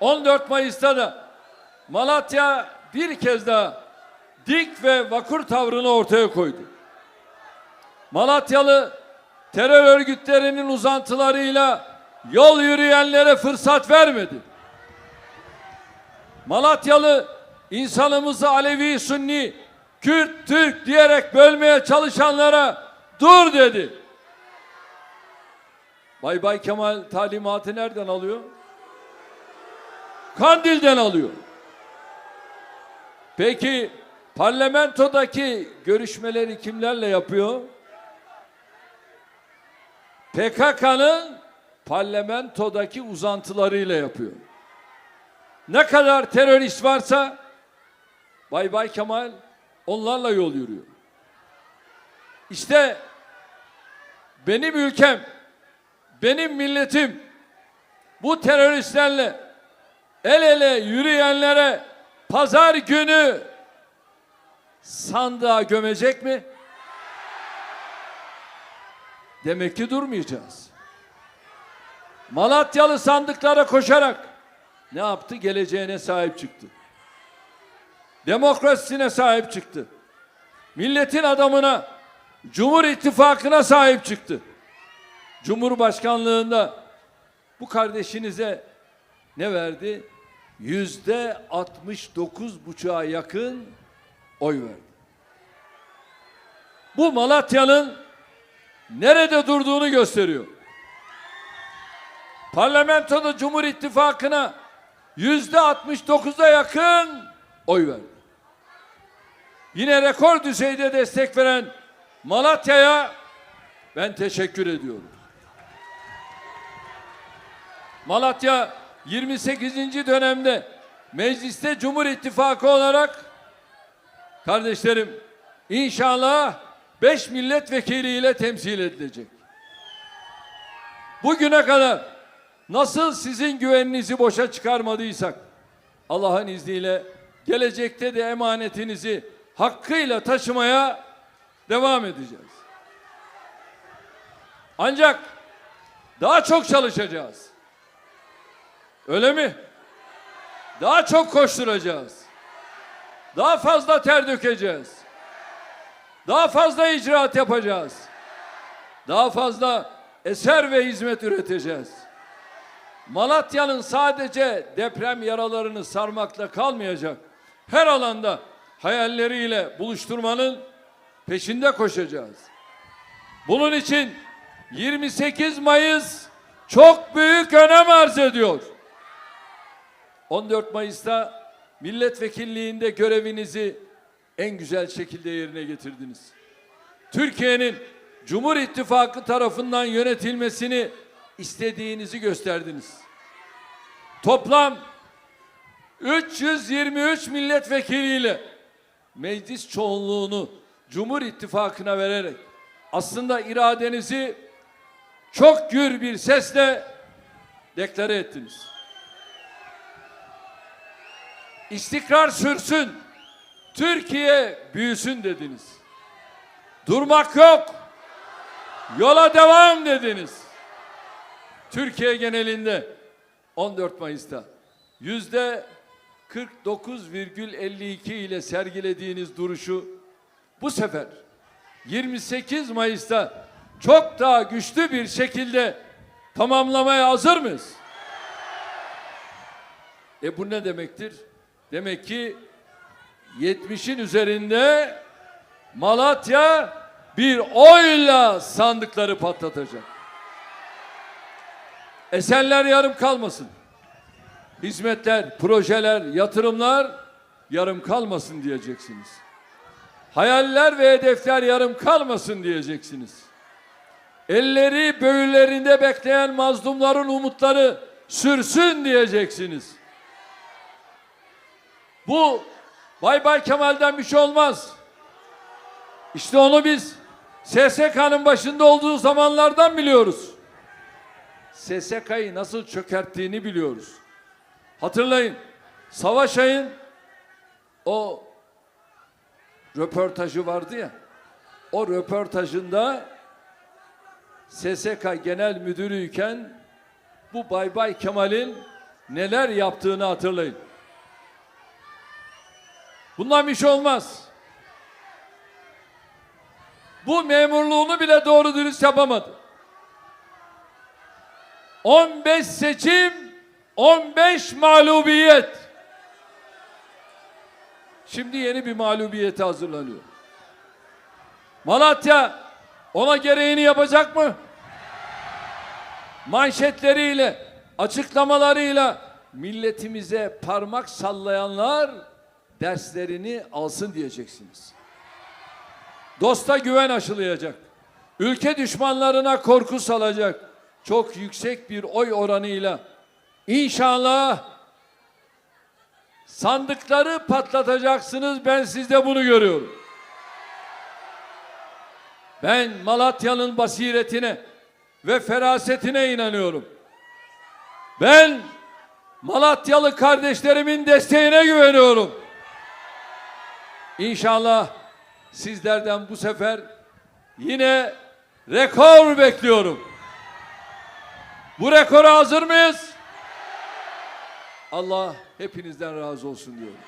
14 Mayıs'ta da Malatya bir kez daha dik ve vakur tavrını ortaya koydu. Malatyalı terör örgütlerinin uzantılarıyla yol yürüyenlere fırsat vermedi. Malatyalı insanımızı Alevi, Sunni, Kürt, Türk diyerek bölmeye çalışanlara dur dedi. Bay Bay Kemal talimatı nereden alıyor? Kandil'den alıyor. Peki parlamentodaki görüşmeleri kimlerle yapıyor? PKK'nın parlamentodaki uzantılarıyla yapıyor. Ne kadar terörist varsa Bay Bay Kemal onlarla yol yürüyor. İşte benim ülkem, benim milletim bu teröristlerle el ele yürüyenlere pazar günü sandığa gömecek mi? Demek ki durmayacağız. Malatyalı sandıklara koşarak ne yaptı? Geleceğine sahip çıktı. Demokrasisine sahip çıktı. Milletin adamına, Cumhur İttifakı'na sahip çıktı. Cumhurbaşkanlığında bu kardeşinize ne verdi? Yüzde 69 buçuğa yakın oy verdi. Bu Malatya'nın nerede durduğunu gösteriyor. Parlamentoda Cumhur İttifakı'na yüzde 69'a yakın oy verdi. Yine rekor düzeyde destek veren Malatya'ya ben teşekkür ediyorum. Malatya 28. dönemde mecliste Cumhur İttifakı olarak kardeşlerim inşallah 5 milletvekiliyle temsil edilecek. Bugüne kadar nasıl sizin güveninizi boşa çıkarmadıysak Allah'ın izniyle gelecekte de emanetinizi hakkıyla taşımaya devam edeceğiz. Ancak daha çok çalışacağız. Öyle mi? Daha çok koşturacağız. Daha fazla ter dökeceğiz. Daha fazla icraat yapacağız. Daha fazla eser ve hizmet üreteceğiz. Malatya'nın sadece deprem yaralarını sarmakla kalmayacak. Her alanda hayalleriyle buluşturmanın peşinde koşacağız. Bunun için 28 Mayıs çok büyük önem arz ediyor. 14 Mayıs'ta milletvekilliğinde görevinizi en güzel şekilde yerine getirdiniz. Türkiye'nin Cumhur İttifakı tarafından yönetilmesini istediğinizi gösterdiniz. Toplam 323 milletvekiliyle meclis çoğunluğunu Cumhur İttifakı'na vererek aslında iradenizi çok gür bir sesle deklare ettiniz. İstikrar sürsün, Türkiye büyüsün dediniz. Durmak yok, yola devam dediniz. Türkiye genelinde 14 Mayıs'ta yüzde 49,52 ile sergilediğiniz duruşu bu sefer 28 Mayıs'ta çok daha güçlü bir şekilde tamamlamaya hazır mıyız? E bu ne demektir? Demek ki 70'in üzerinde Malatya bir oyla sandıkları patlatacak. Eserler yarım kalmasın. Hizmetler, projeler, yatırımlar yarım kalmasın diyeceksiniz. Hayaller ve hedefler yarım kalmasın diyeceksiniz. Elleri böğürlerinde bekleyen mazlumların umutları sürsün diyeceksiniz. Bu Bay Bay Kemal'den bir şey olmaz. İşte onu biz SSK'nın başında olduğu zamanlardan biliyoruz. SSK'yı nasıl çökerttiğini biliyoruz. Hatırlayın. Savaş Ay'ın o röportajı vardı ya. O röportajında SSK Genel Müdürüyken bu Bay Bay Kemal'in neler yaptığını hatırlayın. Bundan bir şey olmaz. Bu memurluğunu bile doğru dürüst yapamadı. 15 seçim, 15 mağlubiyet. Şimdi yeni bir mağlubiyete hazırlanıyor. Malatya ona gereğini yapacak mı? Manşetleriyle, açıklamalarıyla milletimize parmak sallayanlar derslerini alsın diyeceksiniz. Dosta güven aşılayacak. Ülke düşmanlarına korku salacak. Çok yüksek bir oy oranıyla inşallah sandıkları patlatacaksınız. Ben sizde bunu görüyorum. Ben Malatya'nın basiretine ve ferasetine inanıyorum. Ben Malatyalı kardeşlerimin desteğine güveniyorum. İnşallah sizlerden bu sefer yine rekor bekliyorum. Bu rekora hazır mıyız? Allah hepinizden razı olsun diyorum.